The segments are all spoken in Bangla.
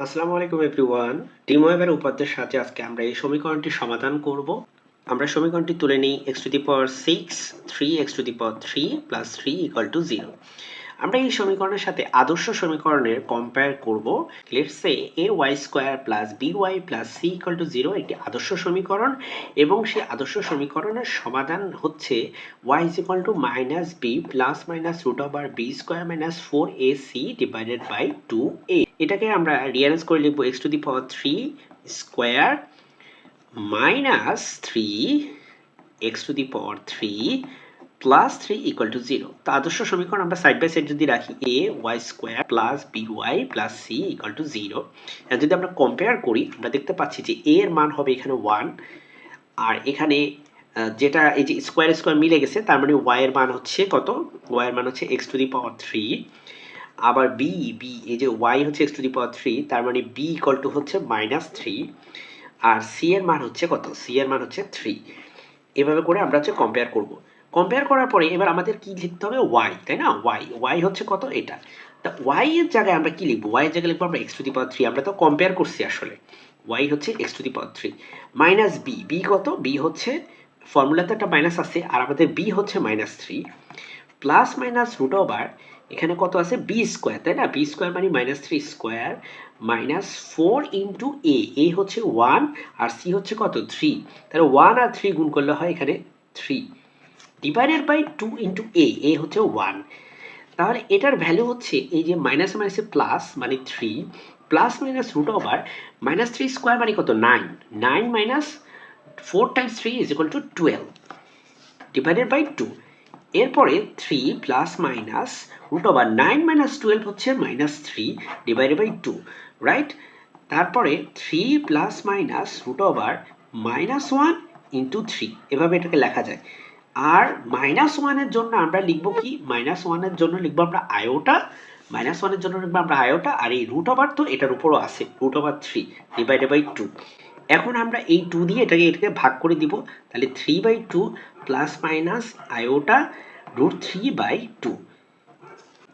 আসসালামু আলাইকুম এভরিওয়ান। টিম ওয়েবের উপাদ্যের সাথে আজকে আমরা এই সমীকরণটি সমাধান করব। আমরা সমীকরণটি তুলে নিই X to the power six three X to the power three plus three equal to zero আমরা এই সমীকরণের সাথে আদর্শ সমীকরণের কম্পেয়ার করব। Let's say A Y square plus B Y plus C equal to zero একটি আদর্শ সমীকরণ এবং সেই আদর্শ সমীকরণের সমাধান হচ্ছে Y is equal to minus B plus minus root over B square minus four A C divided by two A এটাকে আমরা রিয়ারেঞ্জ করে লিখব X to the power three square minus three X to the power three plus three equal to zero তো আদর্শ সমীকরণ আমরা সাইড বাই সাইড যদি রাখি A Y square plus B Y plus C equal to zero যদি আমরা কম্পেয়ার করি, আমরা দেখতে পাচ্ছি যে এ এর মান হবে এখানে ওয়ান আর এখানে যেটা এই যে স্কোয়ার স্কোয়ার মিলে গেছে, তার মানে ওয়াই এর মান হচ্ছে কত? ওয়াই এর মান হচ্ছে x to the power three আবার বি বি এই যে ওয়াই হচ্ছে x to the power three তার মানে বি ইকুয়াল টু হচ্ছে মাইনাস থ্রি আর সি এর মান হচ্ছে কত? সি এর মান হচ্ছে থ্রি এভাবে করে আমরা হচ্ছে কম্পেয়ার করব। কম্পেয়ার করার পরে এবার আমাদের কি লিখতে হবে? ওয়াই তাই না? ওয়াই ওয়াই হচ্ছে কত? এটা। তা ওয়াই এর জায়গায় আমরা কি লিখব? ওয়াই এর জায়গায় লিখব আমরা x to the power three আমরা তো কম্পেয়ার করছি আসলে। ওয়াই হচ্ছে x to the power three minus b b কত? বি হচ্ছে ফর্মুলাতে একটা মাইনাস আছে, আর আমাদের বি হচ্ছে minus three plus minus root over এখানে কত আছে? বি স্কোয়ার তাই না? বি স্কোয়ার মানে minus three square minus four into a a হচ্ছে ওয়ান আর সি হচ্ছে কত? থ্রি তাহলে ওয়ান আর থ্রি গুণ করলে হয় এখানে three divided by two into a a হচ্ছে ওয়ান তাহলে এটার ভ্যালু হচ্ছে এই যে মাইনাস মাইনাসে প্লাস মানে three plus minus root over minus three square মানে কত? Nine nine minus four times three is equal to twelve divided by two এরপরে three plus minus root over nine minus twelve হচ্ছে minus three divided by two right তারপরে three plus minus root over minus one into three এভাবে এটাকে লেখা যায়। আর মাইনাস ওয়ানের জন্য আমরা লিখব কি? মাইনাস ওয়ানের জন্য লিখব আমরা আয়োটা মাইনাস ওয়ানের জন্য লিখব আমরা আয়োটা আর এই রুট ওভার তো এটার উপরও আছে root over three divided by two এখন আমরা এই টু দিয়ে এটাকে এটাকে ভাগ করে দিব। তাহলে three by two plus minus iota root three by two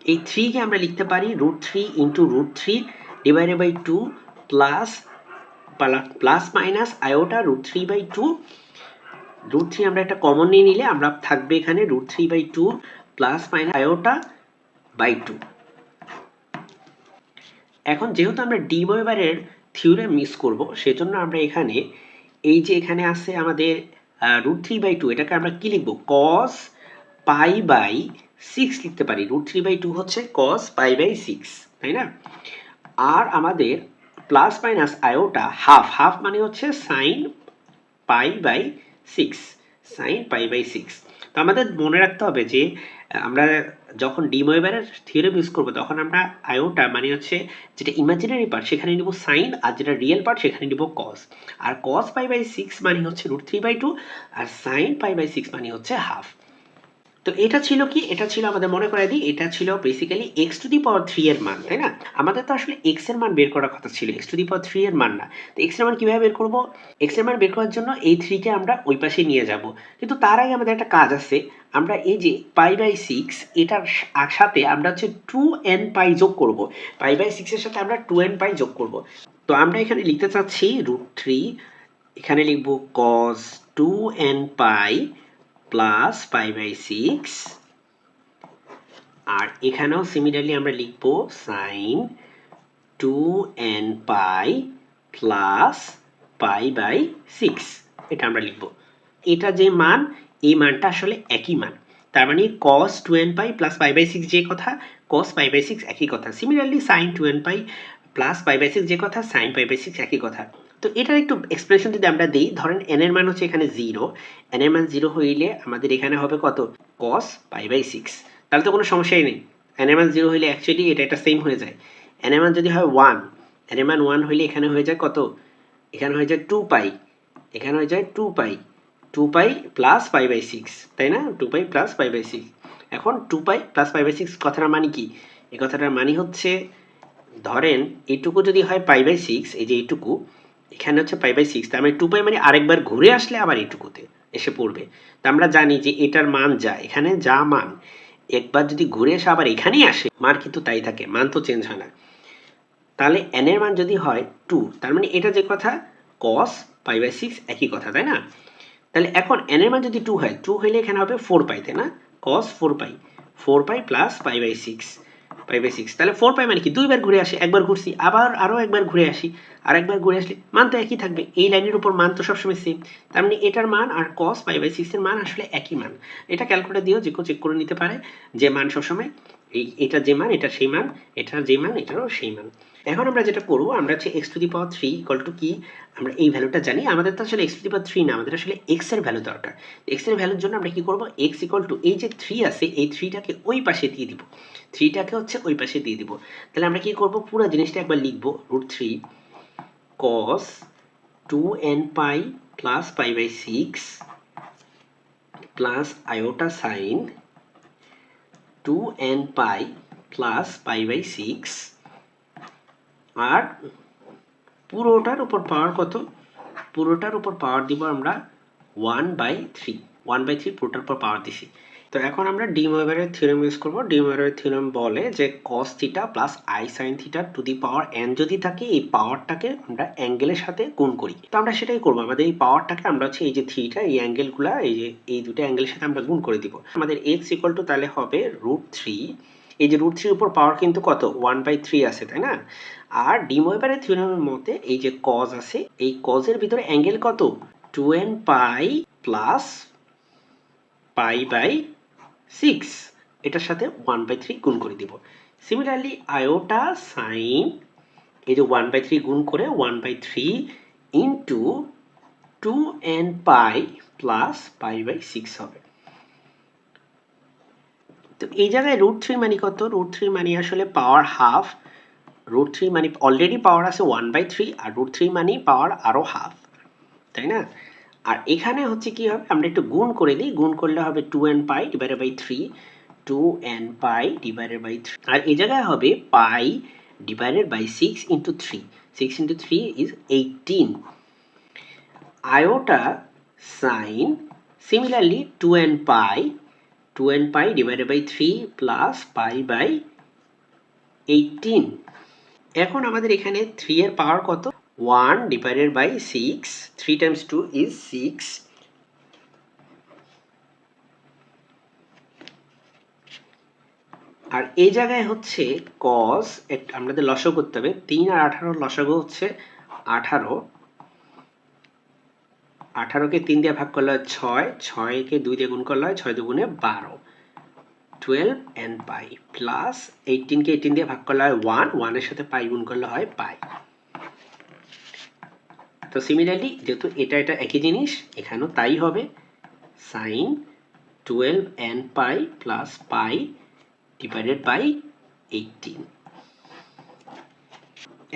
এই থ্রিকে আমরা লিখতে পারি root three into root three divided by two plus plus minus iota root three by two root three আমরা একটা কমন নিয়ে নিলে আমরা থাকবে এখানে root three by two plus minus iota by two এখন যেহেতু আমরা ডি ওয়েবারের থিওরেম মিস করব, সেজন্য আমরা এখানে, এই যে এখানে আছে আমাদের রুট থ্রি বাই টু এটাকে আমরা কি লিখব? কস পাই বাই সিক্স লিখতে পারি। রুট থ্রি বাই টু হচ্ছে কস পাই বাই সিক্স তাই না? আর আমাদের plus minus iota half half মানে হচ্ছে sine pi by six sine pi by six তো আমাদের মনে রাখতে হবে যে আমরা যখন ডিমোয়েবারের থিওরেম ইউজ করব, তখন আমরা আয়োটা মানে হচ্ছে যেটা ইমাজিনারি পার্ট সেখানে নিব সাইন আর যেটা রিয়েল পার্ট সেখানে নিব কস আর কস পাই বাই সিক্স মানে হচ্ছে রুট থ্রি বাই টু আর সাইন পাই বাই সিক্স মানে হচ্ছে হাফ তো এটা ছিল কি? এটা ছিল আমাদের মনে করে দিই, এটা ছিল basically x to the power three এর মান, তাই না? আমাদের তো আসলে এক্সের মান বের করার কথা ছিল x to the power three এর মান না। তো এক্সের মান কীভাবে বের করব? এক্সের মান বের করার জন্য এই থ্রিকে আমরা ওই পাশে নিয়ে যাব। কিন্তু তার আগে আমাদের একটা কাজ আছে, আমরা এই যে পাই বাই সিক্স এটার সাথে আমরা হচ্ছে টু এন পাই যোগ করব। পাই বাই সিক্সের সাথে আমরা টু এন পাই যোগ করব। তো আমরা এখানে লিখতে চাচ্ছি রুট থ্রি এখানে লিখব cos two n pi plus pi by six আর এখানেও সিমিলারলি আমরা লিখব sine two n pi plus pi by six এটা আমরা লিখব। এটা যে মান, এই মানটা আসলে একই মান। তার মানে cos two n pi plus pi by six যে কথা কস পাই বাই সিক্স একই কথা। Similarly sine two n pi plus pi by six যে কথা সাইন পাই বাই সিক্স একই কথা। তো এটার একটু এক্সপ্রেশন যদি আমরা দিই, ধরেন এন এর মান হচ্ছে এখানে জিরো এন এর মান জিরো হইলে আমাদের এখানে হবে কত? কস পাই বাই সিক্স তাহলে তো কোনো সমস্যাই নেই। এন এর মান জিরো হইলে অ্যাকচুয়ালি এটা একটা সেম হয়ে যায়। এন এর মান যদি হয় ওয়ান এন এর মান ওয়ান হইলে এখানে হয়ে যায় কত? এখানে হয়ে যায় টু পাই এখানে হয়ে যায় two pi two pi plus pi by six তাই না? Two pi plus pi by six এখন two pi plus pi by six কথাটার মানে কি? এই কথাটার মানে হচ্ছে, ধরেন এইটুকু যদি হয় পাই বাই সিক্স এই যে এইটুকু এখানে হচ্ছে পাই বাই সিক্স তার মানে টু পাই মানে আরেকবার ঘুরে আসলে আবার এইটুকুতে এসে পড়বে। তা আমরা জানি যে এটার মান যা, এখানে যা মান, একবার যদি ঘুরে এসে আবার এখানেই আসে, মান কিন্তু তাই থাকে, মান তো চেঞ্জ হয় না। তাহলে এন এর মান যদি হয় টু তার মানে এটা যে কথা কস পাই বাই সিক্স একই কথা, তাই না? তাহলে এখন এন এর মান যদি টু হয় টু হইলে এখানে হবে ফোর পাই তাই না? Cos four pi four pi plus pi by six pi by six তাহলে ফোর পাই মানে কি? দুইবার ঘুরে আসি, একবার ঘুরছি, আবার আরও একবার ঘুরে আসি, আর একবার ঘুরে আসলে মান তো একই থাকবে। এই লাইনের উপর মান তো সবসময় সেম তার মানে এটার মান আর কস পাই বাই সিক্সের মান আসলে একই মান। এটা ক্যালকুলেটর দিয়েও যে কেউ চেক করে নিতে পারে যে মান সবসময় এই, এটা যে মান, এটা সেই মান, এটার যে মান, এটারও সেই মান। এখন আমরা যেটা করব, আমরা হচ্ছে x to the power three equal to কি? আমরা এই ভ্যালুটা জানি, আমাদের তো আসলে x to the power three না, আমাদের আসলে এক্সের ভ্যালু দরকার। এক্সের ভ্যালুর জন্য আমরা কি করব? এক্স ইকুয়াল টু এই যে থ্রি আছে, এই থ্রিটাকে ওই পাশে দিয়ে দিব। থ্রিটাকে হচ্ছে ওই পাশে দিয়ে দিব। তাহলে আমরা কি করব? পুরো জিনিসটা একবার লিখব root three cos two n pi plus pi by six plus iota sine two n pi plus pi by six আর পুরোটার উপর পাওয়ার কত? পুরোটার উপর পাওয়ার দিব আমরা one by three one by three পুরোটার উপর পাওয়ার দিছি। তো এখন আমরা ডিমোভারের থিওরেম ইউজ করব। ডিমোভারের থিওরেম বলে যে cos theta plus i sine theta to the power n যদি থাকে, এই পাওয়ারটাকে আমরা অ্যাঙ্গেলের সাথে গুণ করি। তো আমরা সেটাই করব। আমাদের এই পাওয়ারটাকে আমরা হচ্ছে এই যে থ্রিটা এই অ্যাঙ্গেলগুলা এই যে, এই দুটো অ্যাঙ্গেলের সাথে আমরা গুণ করে দিব। আমাদের এক্স ইকুয়াল টু তাহলে হবে রুট থ্রি এই যে রুট থ্রির উপর পাওয়ার কিন্তু কত? ওয়ান বাই থ্রি আছে, তাই না? আর ডিমোভারের থিওরেমের মতে এই যে কজ আছে, এই কজের ভিতরে অ্যাঙ্গেল কত? Two n pi plus pi by six এটার সাথে ওয়ান বাই থ্রি গুণ করে দিব। সিমিলারলি আয়োটা সাইন এই যে ওয়ান বাই থ্রি গুণ করে one by three into two n pi plus pi by six হবে। তো এই জায়গায় রুট থ্রি মানে কত? রুট থ্রি মানে আসলে পাওয়ার হাফ রুট থ্রি মানে অলরেডি পাওয়ার আছে ওয়ান বাই থ্রি আর রুট থ্রি মানে পাওয়ার আরও হাফ তাই না? আর এখানে হচ্ছে কি হবে? আমরা একটু গুণ করে দিই। গুণ করলে হবে two n pi divided by three two n pi divided by three আর এই জায়গায় হবে pi divided by six into three six into three is eighteen iota sine similarly two n pi two n pi divided by three plus pi by eighteen এখন আমাদের এখানে থ্রি এর পাওয়ার কত? One divided by six three times two is six আর এই জায়গায় হচ্ছে কস আমাদের লসক করতে হবে। তিন আর আঠারো লসক হচ্ছে আঠারো। আঠারোকে তিন দিয়ে ভাগ করলে হয় ছয়, ছয়কে দুই দিয়ে গুণ করলে হয় ছয় দুগুণে বারো। টুয়েলভ এন পাই প্লাস এইটিনকে এইটিন দিয়ে ভাগ করলে হয় ওয়ান ওয়ানের সাথে পাই গুণ করলে হয় পাই তো সিমিলারলি যেহেতু এটা এটা একই জিনিস, এখানেও তাই হবে। Sine twelve n pi plus pi divided by eighteen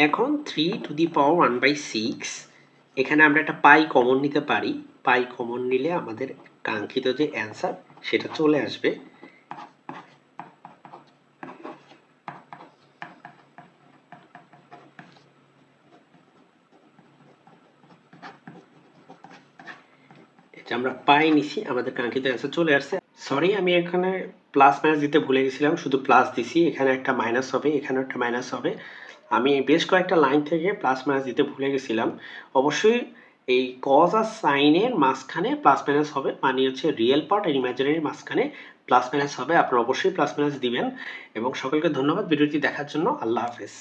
এখন three to the power one by six এখানে আমরা একটা পাই কমন নিতে পারি। পাই কমন নিলে আমাদের কাঙ্ক্ষিত যে অ্যান্সার সেটা চলে আসবে। এটা আমরা পাই নিছি, আমাদের কাঙ্ক্ষিত অ্যান্সার চলে আসছে। সরি আমি এখানে প্লাস মাইনাস দিতে ভুলে গেছিলাম, শুধু প্লাস দিছি, এখানে একটা মাইনাস হবে, এখানে একটা মাইনাস হবে। আমি বেশ কয়েকটা লাইন থেকে প্লাস মাইনাস দিতে ভুলে গেছিলাম। অবশ্যই এই কজ আর সাইনের মাঝখানে প্লাস মাইনাস হবে মানে হচ্ছে রিয়েল পার্ট আর ইমাজিনারির মাঝখানে প্লাস মাইনাস হবে। আপনারা অবশ্যই প্লাস মাইনাস দিবেন। এবং সকলকে ধন্যবাদ ভিডিওটি দেখার জন্য। আল্লাহ হাফেজ।